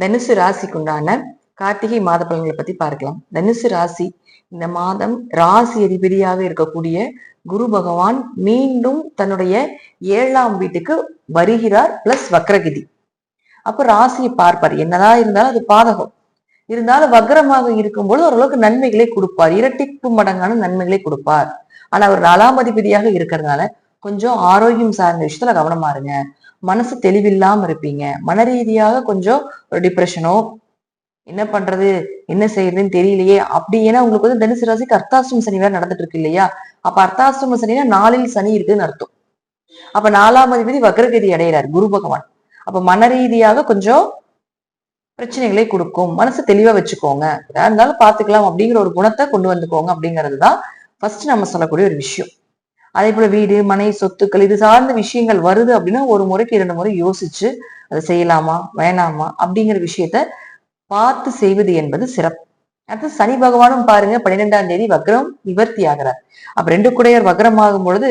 தனுசு ராசிக்குண்டான கார்த்திகை மாத பலன்களை பத்தி பார்க்கலாம். தனுசு ராசி இந்த மாதம் ராசி அதிபதியாக இருக்கக்கூடிய குரு பகவான் மீண்டும் தன்னுடைய ஏழாம் வீட்டுக்கு வருகிறார் பிளஸ் வக்ரகிதி. அப்ப ராசியை பார்ப்பார். என்னதான் இருந்தாலும் அது பாதகம். இருந்தாலும் வக்ரமாக இருக்கும்போது ஓரளவுக்கு நன்மைகளை கொடுப்பார். இரட்டிப்பு மடங்கான நன்மைகளை கொடுப்பார். ஆனா அவர் நாலாம் அதிபதியாக இருக்கிறதுனால கொஞ்சம் ஆரோக்கியம் சார்ந்த விஷயத்துல கவனமா இருங்க. மனசு தெளிவில்லாம இருப்பீங்க. மன ரீதியாக கொஞ்சம் ஒரு டிப்ரெஷனோ என்ன பண்றது என்ன செய்யறதுன்னு தெரியலையே அப்படி ஏன்னா உங்களுக்கு வந்து தனுசு ராசிக்கு அர்த்தாஷ்டம சனி வேற நடந்துட்டு இருக்கு இல்லையா? அப்ப அர்த்தாஷ்டம சனினா நாளில் சனி இருக்குன்னு அர்த்தம். அப்ப நாலாம் அதிபதி வக்ரகதி அடைகிறார் குரு பகவான். அப்ப மன ரீதியாக கொஞ்சம் பிரச்சனைகளை கொடுக்கும். மனசு தெளிவா வச்சுக்கோங்க. இருந்தாலும் பாத்துக்கலாம் அப்படிங்கிற ஒரு குணத்தை கொண்டு வந்துக்கோங்க அப்படிங்கிறது தான் ஃபர்ஸ்ட் நம்ம சொல்லக்கூடிய ஒரு விஷயம். அதே போல வீடு மனை சொத்துக்கள் இது சார்ந்த விஷயங்கள் வருது அப்படின்னா ஒரு முறைக்கு இரண்டு முறை யோசிச்சு அதை செய்யலாமா வேணாமா அப்படிங்கிற விஷயத்த பார்த்து செய்வது என்பது சிறப்பு. அடுத்து சனி பகவானும் பாருங்க பன்னிரெண்டாம் தேதி வக்ரம் நிவர்த்தி ஆகிறார். அப்ப ரெண்டு குடையர் வக்ரம் ஆகும் பொழுது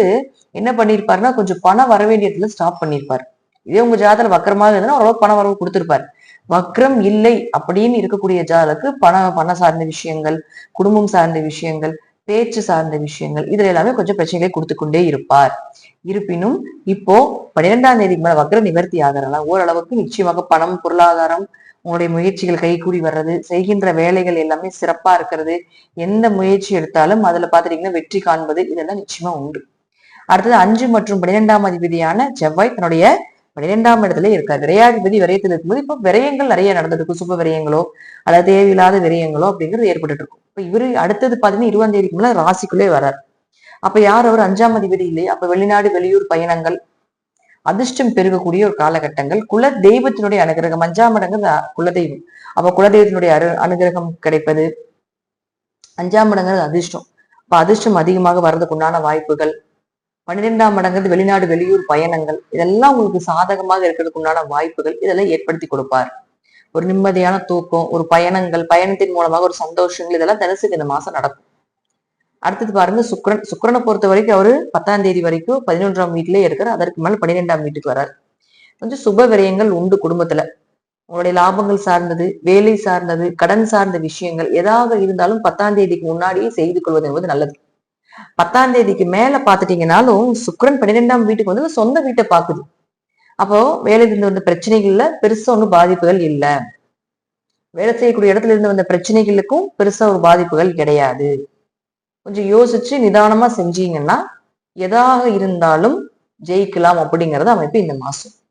என்ன பண்ணிருப்பாருன்னா கொஞ்சம் பணம் வர வேண்டிய இடத்துல ஸ்டாப் பண்ணிருப்பாரு. இதே உங்க ஜாதகம் வக்கரமாக இருந்தா ஓரளவுக்கு பண வரவு கொடுத்துருப்பாரு. வக்ரம் இல்லை அப்படின்னு இருக்கக்கூடிய ஜாதக்கு பண பணம் சார்ந்த விஷயங்கள் குடும்பம் சார்ந்த விஷயங்கள் பேச்சு சார்ந்த விஷயங்கள் இதுல எல்லாமே கொஞ்சம் பிரச்சனைகளை கொடுத்து கொண்டே இருப்பார். இருப்பினும் இப்போ பன்னிரெண்டாம் தேதி மேல வக்ர நிவர்த்தி ஆகிறனால ஓரளவுக்கு நிச்சயமாக பணம் பொருளாதாரம் உங்களுடைய முயற்சிகள் கைகூடி வர்றது செய்கின்ற வேலைகள் எல்லாமே சிறப்பா இருக்கிறது. எந்த முயற்சி எடுத்தாலும் அதுல பாத்துட்டீங்கன்னா வெற்றி காண்பது இதெல்லாம் நிச்சயமா உண்டு. அடுத்தது அஞ்சு மற்றும் பன்னிரெண்டாம் அதிபதியான செவ்வாய் தன்னுடைய பன்னிரெண்டாம் இடத்துல இருக்கார். விரையாதிபதி விரயத்தில் இருக்கும்போது இப்போ விரயங்கள் நிறைய நடந்திருக்கும் சுப விரயங்களோ அல்லது தேவையில்லாத விரயங்களோ அப்படிங்கிறது ஏற்பட்டு இருக்கும். இப்போ இவரு அடுத்தது பார்த்தீங்கன்னா இருபதாம் தேதிக்கு மேல ராசிக்குள்ளே வரார். அப்ப யார் அவர்? அஞ்சாம் அதிபதி இல்லை அப்ப வெளிநாடு வெளியூர் பயணங்கள் அதிர்ஷ்டம் பெருகக்கூடிய ஒரு காலகட்டங்கள். குல தெய்வத்தினுடைய அனுகிரகம் அஞ்சாம் இடங்கிறது குலதெய்வம். அப்ப குலதெய்வத்தினுடைய அரு அனுகிரகம் கிடைப்பது அஞ்சாம் இடங்கிறது அதிர்ஷ்டம். அப்ப அதிர்ஷ்டம் அதிகமாக வர்றதுக்கு உண்டான வாய்ப்புகள் பன்னிரெண்டாம் மடங்கிறது வெளிநாடு வெளியூர் பயணங்கள் இதெல்லாம் உங்களுக்கு சாதகமாக இருக்கிறதுக்கு உண்டான வாய்ப்புகள் இதெல்லாம் ஏற்படுத்தி கொடுப்பார். ஒரு நிம்மதியான தூக்கம் ஒரு பயணங்கள் பயணத்தின் மூலமாக ஒரு சந்தோஷங்கள் இதெல்லாம் தனுசுக்கு இந்த மாசம் நடக்கும். அடுத்தது பாருங்க சுக்கரன். சுக்கரனை பொறுத்த வரைக்கும் அவரு பத்தாம் தேதி வரைக்கும் பதினொன்றாம் வீட்டிலே இருக்கிறார் அதற்கு மேல பன்னிரெண்டாம் வீட்டுக்கு வர்றார் கொஞ்சம் சுப விரயங்கள் உண்டு குடும்பத்துல. உங்களுடைய லாபங்கள் சார்ந்தது வேலை சார்ந்தது கடன் சார்ந்த விஷயங்கள் ஏதாவது இருந்தாலும் பத்தாம் தேதிக்கு முன்னாடியே செய்து கொள்வது என்பது நல்லது. பத்தாம் தேதிக்கு மேல பாத்துட்டீங்கன்னாலும் சுக்கரன் பன்னிரெண்டாம் வீட்டுக்கு வந்து சொந்த வீட்டை பாக்குது. அப்போ வேலை இருந்து வந்த பிரச்சனைகள்ல பெருசா ஒன்றும் பாதிப்புகள் இல்லை. வேலை செய்யக்கூடிய இடத்துல இருந்து வந்த பிரச்சனைகளுக்கும் பெருசா ஒரு பாதிப்புகள் கிடையாது. கொஞ்சம் யோசிச்சு நிதானமா செஞ்சீங்கன்னா எதாக இருந்தாலும் ஜெயிக்கலாம் அப்படிங்கறது அமைப்பு இந்த மாசம்.